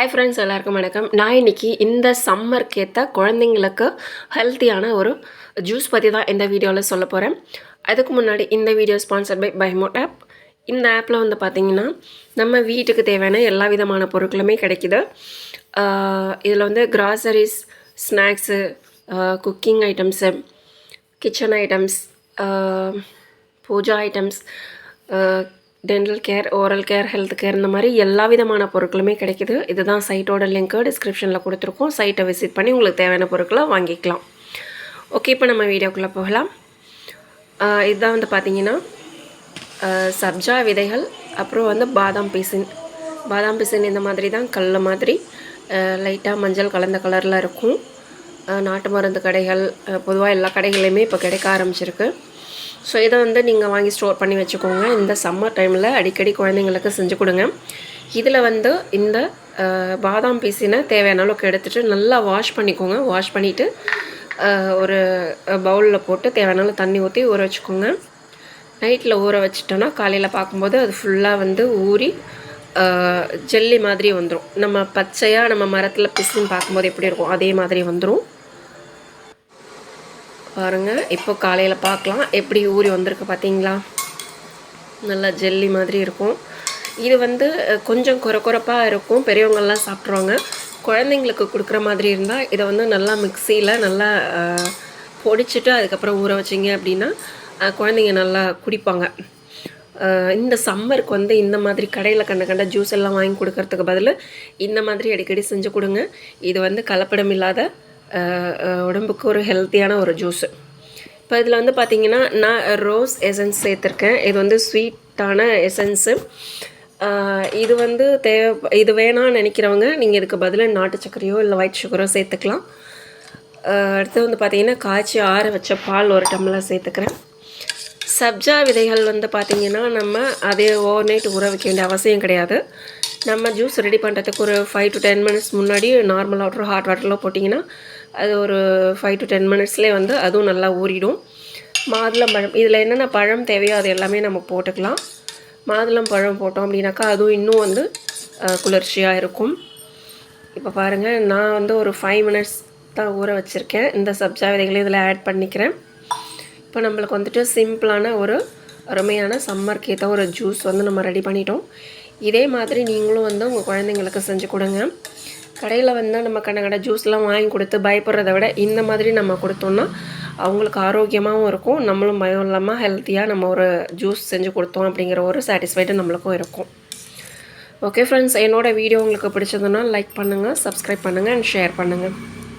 Hi friends எல்லாருக்கும் வணக்கம். நான் இன்னைக்கு இந்த சம்மருக்கு ஏற்ற குழந்தைங்களுக்கு ஹெல்த்தியான ஒரு ஜூஸ் பற்றி தான் இந்த வீடியோவில் சொல்ல போகிறேன் அதுக்கு முன்னாடி இந்த வீடியோ ஸ்பான்சர் பை பைமோட் ஆப் இந்த ஆப்பில் வந்து பார்த்திங்கன்னா நம்ம வீட்டுக்கு தேவையான எல்லா விதமான பொருட்களுமே கிடைக்குது. இதில் வந்து groceries snacks cooking items kitchen items pooja items dental care oral care health care இந்த மாதிரி எல்லா விதமான பொருட்களுமே கிடைக்குது. இதுதான் சைட்டோட லிங்க்கு டிஸ்கிரிப்ஷனில் கொடுத்துருக்கோம். சைட்டை விசிட் பண்ணி உங்களுக்கு தேவையான பொருட்களை வாங்கிக்கலாம். ஓகே இப்போ நம்ம வீடியோக்குள்ளே போகலாம். இதுதான் வந்து பார்த்தீங்கன்னா சப்ஜா விதைகள் அப்புறம் வந்து பாதாம் பீசின். பாதாம் பிசின் இந்த மாதிரி தான் கல் மாதிரி லைட்டாக மஞ்சள் கலந்த கலரில் இருக்கும். நாட்டு மருந்து கடைகள் பொதுவாக எல்லா கடைகளையுமே இப்போ கிடைக்க ஆரம்பிச்சிருக்கு. ஸோ இதை வந்து நீங்கள் வாங்கி ஸ்டோர் பண்ணி வச்சுக்கோங்க. இந்த சம்மர் டைமில் அடிக்கடி குழந்தைங்களுக்கு செஞ்சு கொடுங்க. இதில் வந்து இந்த பாதாம் பீசினை தேவையான அளவுக்கு எடுத்துகிட்டு நல்லா வாஷ் பண்ணிக்கோங்க. வாஷ் பண்ணிவிட்டு ஒரு பவுலில் போட்டு தேவையான அளவு தண்ணி ஊற்றி ஊற வச்சுக்கோங்க. நைட்டில் ஊற வச்சிட்டோன்னா காலையில் பார்க்கும்போது அது ஃபுல்லாக வந்து ஊறி ஜெல்லி மாதிரி வந்துடும் நம்ம பச்சையாக நம்ம மரத்தில் பிசின்னு பார்க்கும்போது எப்படி இருக்கும்? அதே மாதிரி வந்துடும் பாருங்கள் இப்போ காலையில் பார்க்கலாம். எப்படி ஊறி வந்திருக்கு பார்த்தீங்களா? நல்லா ஜெல்லி மாதிரி இருக்கும். இது வந்து கொஞ்சம் குறை குறைப்பாக இருக்கும். பெரியவங்கள்லாம் சாப்பிட்ருவாங்க. குழந்தைங்களுக்கு கொடுக்குற மாதிரி இருந்தால் இதை வந்து நல்லா மிக்சியில் நல்லா பொடிச்சிட்டு அதுக்கப்புறம் ஊற வச்சிங்க அப்படின்னா குழந்தைங்க நல்லா குடிப்பாங்க. இந்த சம்மருக்கு வந்து இந்த மாதிரி கடையில் கண்ட கண்ட ஜூஸ் எல்லாம் வாங்கி கொடுக்கறதுக்கு பதில் இந்த மாதிரி அடிக்கடி செஞ்சு கொடுங்க. இது வந்து கலப்படம் இல்லாத உடம்புக்கு ஒரு ஹெல்த்தியான ஒரு ஜூஸு இப்போ இதில் வந்து பார்த்தீங்கன்னா நான் ரோஸ் எசன்ஸ் சேர்த்துருக்கேன். இது வந்து ஸ்வீட்டான எசன்ஸு இது வந்து தேவை இது வேணாம்னு நினைக்கிறவங்க நீங்கள் இதுக்கு பதிலாக நாட்டு சர்க்கரையோ இல்லை ஒயிட் சுகரோ சேர்த்துக்கலாம். அடுத்து வந்து பார்த்தீங்கன்னா காய்ச்சி ஆற வச்ச பால் ஒரு டம்ளர் சேர்த்துக்கிறேன். சப்ஜா விதைகள் வந்து பார்த்திங்கன்னா நம்ம அதே ஓவர் நைட் ஊற வைக்க வேண்டிய அவசியம் கிடையாது. நம்ம ஜூஸ் ரெடி பண்ணுறதுக்கு ஒரு ஃபைவ் டு டென் மினிட்ஸ் முன்னாடி நார்மல் வாட்டர் ஹாட் வாட்டரில் போட்டிங்கன்னா அது ஒரு ஃபைவ் டு டென் மினிட்ஸ்லேயே வந்து அதுவும் நல்லா ஊறிடும். மாதுளம் பழம் இதில் என்னென்ன பழம் தேவையோ அது எல்லாமே நம்ம போட்டுக்கலாம். மாதுளம் பழம் போட்டோம் அப்படின்னாக்கா அதுவும் இன்னும் வந்து குளிர்ச்சியாக இருக்கும். இப்போ பாருங்கள் நான் வந்து ஒரு ஃபைவ் மினிட்ஸ் தான் ஊற வச்சுருக்கேன். இந்த சப்ஜா விதைகளை இதில் ஆட் பண்ணிக்கிறேன். இப்போ நம்மளுக்கு வந்துட்டு சிம்பிளான ஒரு அருமையான சம்மருக்கு ஏற்ற ஒரு ஜூஸ் வந்து நம்ம ரெடி பண்ணிட்டோம். இதே மாதிரி நீங்களும் வந்து உங்கள் குழந்தைங்களுக்கு செஞ்சு கொடுங்க. கடையில் வந்து நம்ம கடை கடை ஜூஸ்லாம் வாங்கி கொடுத்து பயப்படுறத விட இந்த மாதிரி நம்ம கொடுத்தோம்னா அவங்களுக்கு ஆரோக்கியமாகவும் இருக்கும். நம்மளும் பயம் இல்லாமல் ஹெல்த்தியாக நம்ம ஒரு ஜூஸ் செஞ்சு கொடுத்தோம் அப்படிங்கிற ஒரு சாட்டிஸ்ஃபைடு நம்மளுக்கும் இருக்கும். ஓகே ஃப்ரெண்ட்ஸ் என்னோடய வீடியோ உங்களுக்கு பிடிச்சதுன்னா லைக் பண்ணுங்கள் சப்ஸ்கிரைப் பண்ணுங்கள் அண்ட் ஷேர் பண்ணுங்கள்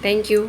தேங்க்யூ